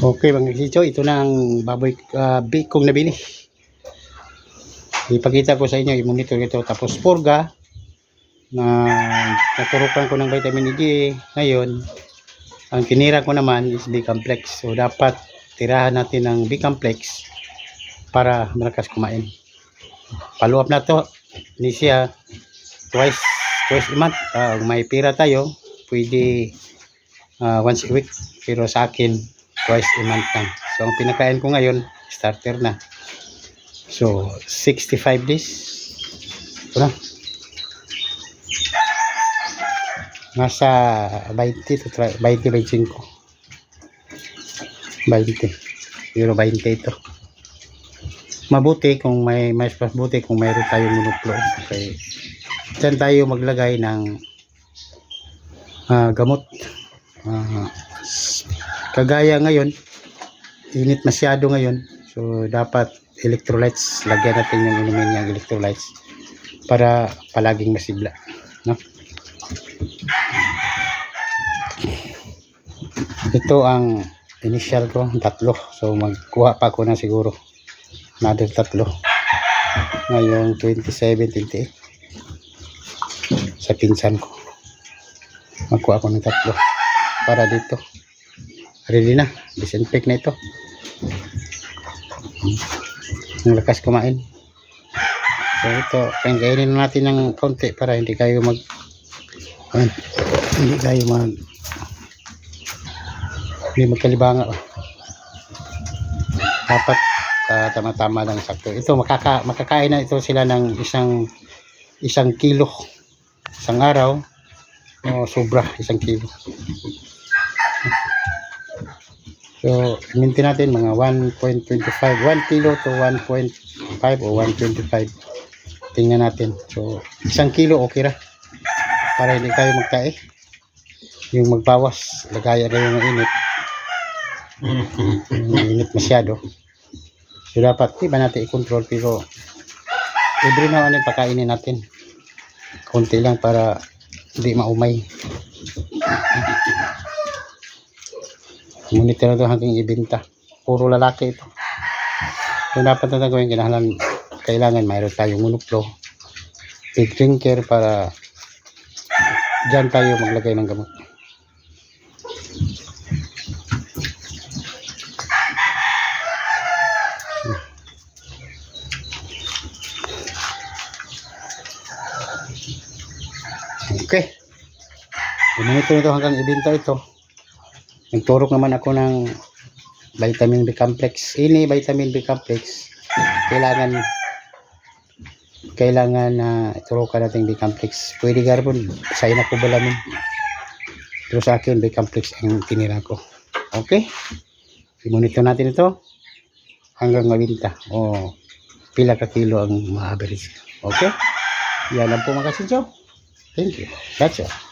Okay mga kisicho, ito na ang baboy uh, kong nabili. Ipakita ko sa inyo, i-monitor ito. Tapos purga, na naturukan ko ng vitamin D ngayon. Ang kinira ko naman is B-complex. So dapat tirahan natin ng B-complex para malakas kumain. Follow up na to. Ni twice twice a month. Ah, kung may pira tayo, pwede ah, once a week. Pero sa akin, twice a month lang. So, ang pinakain ko ngayon, starter na. So, 65 days. Ito na. Nasa 20 to 20, 25. 20. Pero 20 ito. Mabuti kung may mas mabuti kung mayroon tayong monoplo. Okay. Diyan tayo maglagay ng ah, gamot. Ah, kagaya ngayon init masyado ngayon. So dapat electrolytes lagyan natin yung inumin yung electrolytes para palaging masigla no? ito ang initial ko tatlo. So magkuha pa ako na siguro. Another tatlo. Ngayong 27 28 sa pinsan ko. Magkuha ako ng tatlo para dito. Ready na. Disinfect na ito. Ang lakas kumain. So ito kainin natin ng konti para hindi kayo mag Ayan, hindi kayo mag hindi magkalibanga. Dapat ah, tama-tama lang sakto. Ito makaka, makakain na ito sila ng isang isang kilo. Isang araw. O sobra isang kilo So, minti natin mga 1.25, 1 kilo to 1.5 o 1.25. Tingnan natin. So, isang kilo okay ra. Para hindi tayo magtae. Yung magbawas, lagaya na yung init. Yung init masyado. So, dapat, di natin i-control pero now and then pakainin natin. Konti lang para hindi maumay. Na ito hanggang ibenta. Puro lalaki ito. So dapat na gawin, kailangan, kailangan mayroon tayong monoplo. Big drinker para dyan tayo maglagay ng gamot. Okay. Monitor ito hanggang ibenta ito nagturok naman ako ng vitamin B complex. Ini vitamin B complex kailangan kailangan na uh, turukan natin B complex. Pwede ka rin sa ina ko balamin pero sa akin B complex ang tinira ko. Okay? I-monitor natin ito. Hanggang mabinta o pila ka kilo ang ma-average. Okay? Yan lang po mga kasinso thank you. That's all